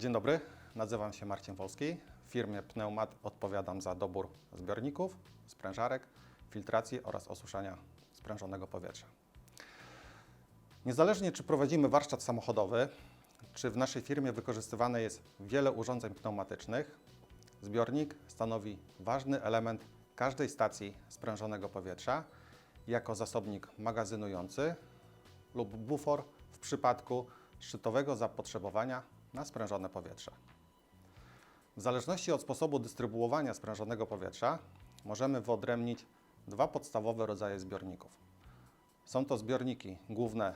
Dzień dobry, nazywam się Marcin Wolski. W firmie Pneumat odpowiadam za dobór zbiorników, sprężarek, filtracji oraz osuszania sprężonego powietrza. Niezależnie czy prowadzimy warsztat samochodowy, czy w naszej firmie wykorzystywane jest wiele urządzeń pneumatycznych, zbiornik stanowi ważny element każdej stacji sprężonego powietrza jako zasobnik magazynujący lub bufor w przypadku szczytowego zapotrzebowania na sprężone powietrze. W zależności od sposobu dystrybuowania sprężonego powietrza możemy wyodrębnić dwa podstawowe rodzaje zbiorników. Są to zbiorniki główne,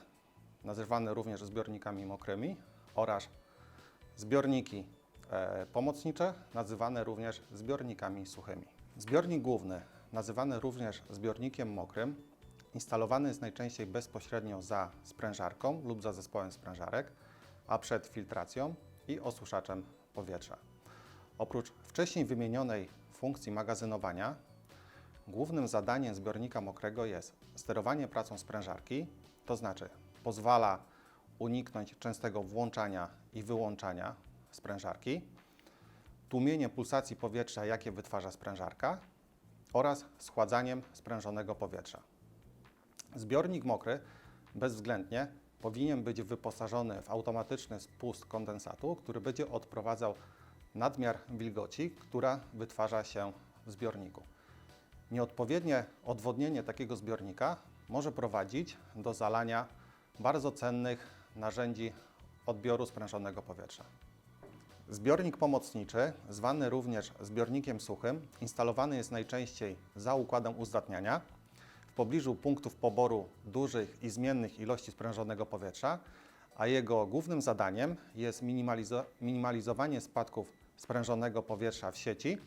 nazywane również zbiornikami mokrymi oraz zbiorniki e, pomocnicze, nazywane również zbiornikami suchymi. Zbiornik główny, nazywany również zbiornikiem mokrym, instalowany jest najczęściej bezpośrednio za sprężarką lub za zespołem sprężarek, a przed filtracją i osuszaczem powietrza. Oprócz wcześniej wymienionej funkcji magazynowania, głównym zadaniem zbiornika mokrego jest sterowanie pracą sprężarki, to znaczy pozwala uniknąć częstego włączania i wyłączania sprężarki, tłumienie pulsacji powietrza, jakie wytwarza sprężarka oraz schładzaniem sprężonego powietrza. Zbiornik mokry bezwzględnie powinien być wyposażony w automatyczny spust kondensatu, który będzie odprowadzał nadmiar wilgoci, która wytwarza się w zbiorniku. Nieodpowiednie odwodnienie takiego zbiornika może prowadzić do zalania bardzo cennych narzędzi odbioru sprężonego powietrza. Zbiornik pomocniczy, zwany również zbiornikiem suchym, instalowany jest najczęściej za układem uzdatniania pobliżu punktów poboru dużych i zmiennych ilości sprężonego powietrza, a jego głównym zadaniem jest minimalizo- minimalizowanie spadków sprężonego powietrza w sieci,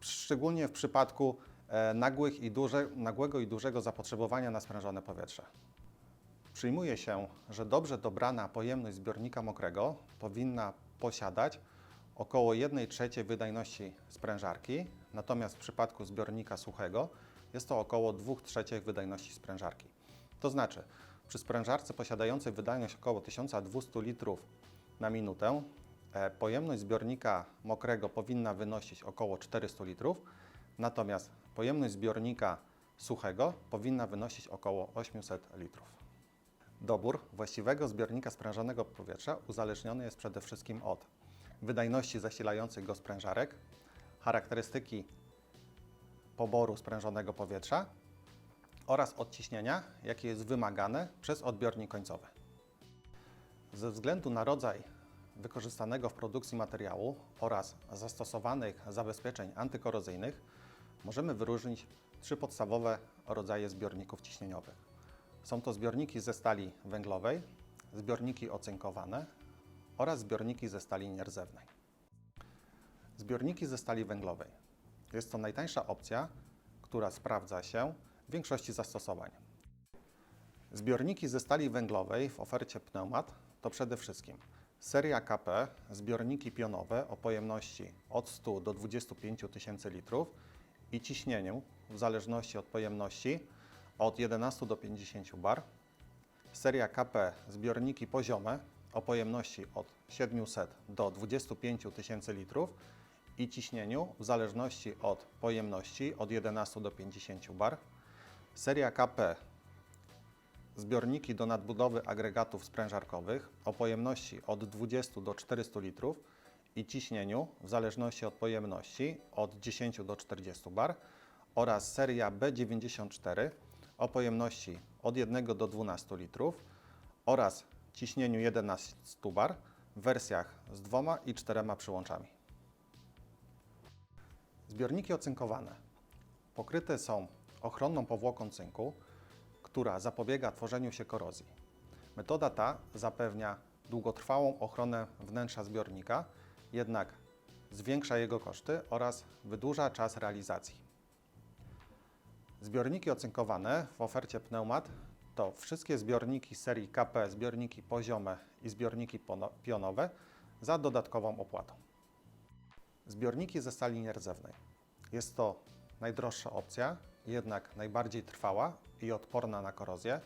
w, szczególnie w przypadku e, nagłych i duże, nagłego i dużego zapotrzebowania na sprężone powietrze. Przyjmuje się, że dobrze dobrana pojemność zbiornika mokrego powinna posiadać około 1 trzeciej wydajności sprężarki, natomiast w przypadku zbiornika suchego jest to około 2 trzecich wydajności sprężarki. To znaczy, przy sprężarce posiadającej wydajność około 1200 litrów na minutę, e, pojemność zbiornika mokrego powinna wynosić około 400 litrów, natomiast pojemność zbiornika suchego powinna wynosić około 800 litrów. Dobór właściwego zbiornika sprężonego powietrza uzależniony jest przede wszystkim od wydajności zasilających go sprężarek, charakterystyki poboru sprężonego powietrza oraz od ciśnienia, jakie jest wymagane przez odbiornik końcowy. Ze względu na rodzaj wykorzystanego w produkcji materiału oraz zastosowanych zabezpieczeń antykorozyjnych możemy wyróżnić trzy podstawowe rodzaje zbiorników ciśnieniowych. Są to zbiorniki ze stali węglowej, zbiorniki ocynkowane oraz zbiorniki ze stali nierdzewnej. Zbiorniki ze stali węglowej. Jest to najtańsza opcja, która sprawdza się w większości zastosowań. Zbiorniki ze stali węglowej w ofercie Pneumat to przede wszystkim seria KP, zbiorniki pionowe o pojemności od 100 do 25 tysięcy litrów i ciśnieniu w zależności od pojemności od 11 do 50 bar. Seria KP zbiorniki poziome o pojemności od 700 do 25 tysięcy litrów i ciśnieniu w zależności od pojemności od 11 do 50 bar. Seria KP zbiorniki do nadbudowy agregatów sprężarkowych o pojemności od 20 do 400 litrów i ciśnieniu w zależności od pojemności od 10 do 40 bar oraz seria B94 o pojemności od 1 do 12 litrów oraz ciśnieniu 11 bar w wersjach z dwoma i czterema przyłączami. Zbiorniki ocynkowane pokryte są ochronną powłoką cynku, która zapobiega tworzeniu się korozji. Metoda ta zapewnia długotrwałą ochronę wnętrza zbiornika, jednak zwiększa jego koszty oraz wydłuża czas realizacji. Zbiorniki ocynkowane w ofercie Pneumat to wszystkie zbiorniki serii KP, zbiorniki poziome i zbiorniki pionowe za dodatkową opłatą. Zbiorniki ze stali nierdzewnej. Jest to najdroższa opcja, jednak najbardziej trwała i odporna na korozję,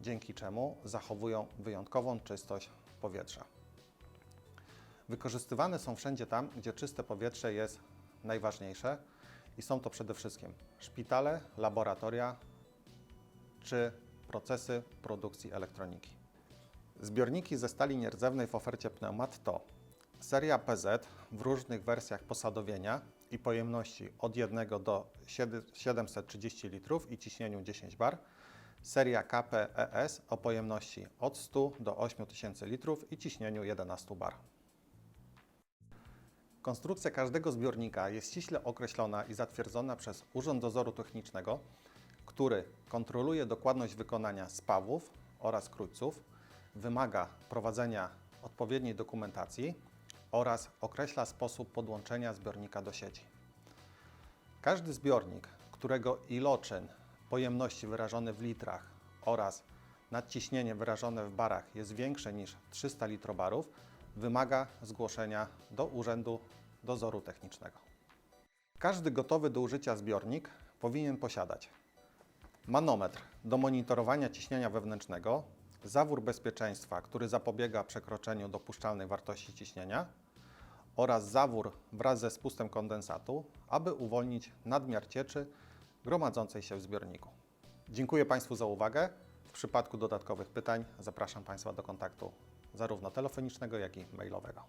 dzięki czemu zachowują wyjątkową czystość powietrza. Wykorzystywane są wszędzie tam, gdzie czyste powietrze jest najważniejsze i są to przede wszystkim szpitale, laboratoria czy procesy produkcji elektroniki. Zbiorniki ze stali nierdzewnej w ofercie Pneumat to seria PZ w różnych wersjach posadowienia i pojemności od 1 do 730 litrów i ciśnieniu 10 bar, seria KPES o pojemności od 100 do 8000 litrów i ciśnieniu 11 bar. Konstrukcja każdego zbiornika jest ściśle określona i zatwierdzona przez Urząd Dozoru Technicznego, który kontroluje dokładność wykonania spawów oraz krójców, wymaga prowadzenia odpowiedniej dokumentacji oraz określa sposób podłączenia zbiornika do sieci. Każdy zbiornik, którego iloczyn pojemności wyrażony w litrach oraz nadciśnienie wyrażone w barach jest większe niż 300 litrobarów, wymaga zgłoszenia do Urzędu Dozoru Technicznego. Każdy gotowy do użycia zbiornik powinien posiadać manometr do monitorowania ciśnienia wewnętrznego, zawór bezpieczeństwa, który zapobiega przekroczeniu dopuszczalnej wartości ciśnienia oraz zawór wraz ze spustem kondensatu, aby uwolnić nadmiar cieczy gromadzącej się w zbiorniku. Dziękuję Państwu za uwagę. W przypadku dodatkowych pytań zapraszam Państwa do kontaktu zarówno telefonicznego, jak i mailowego.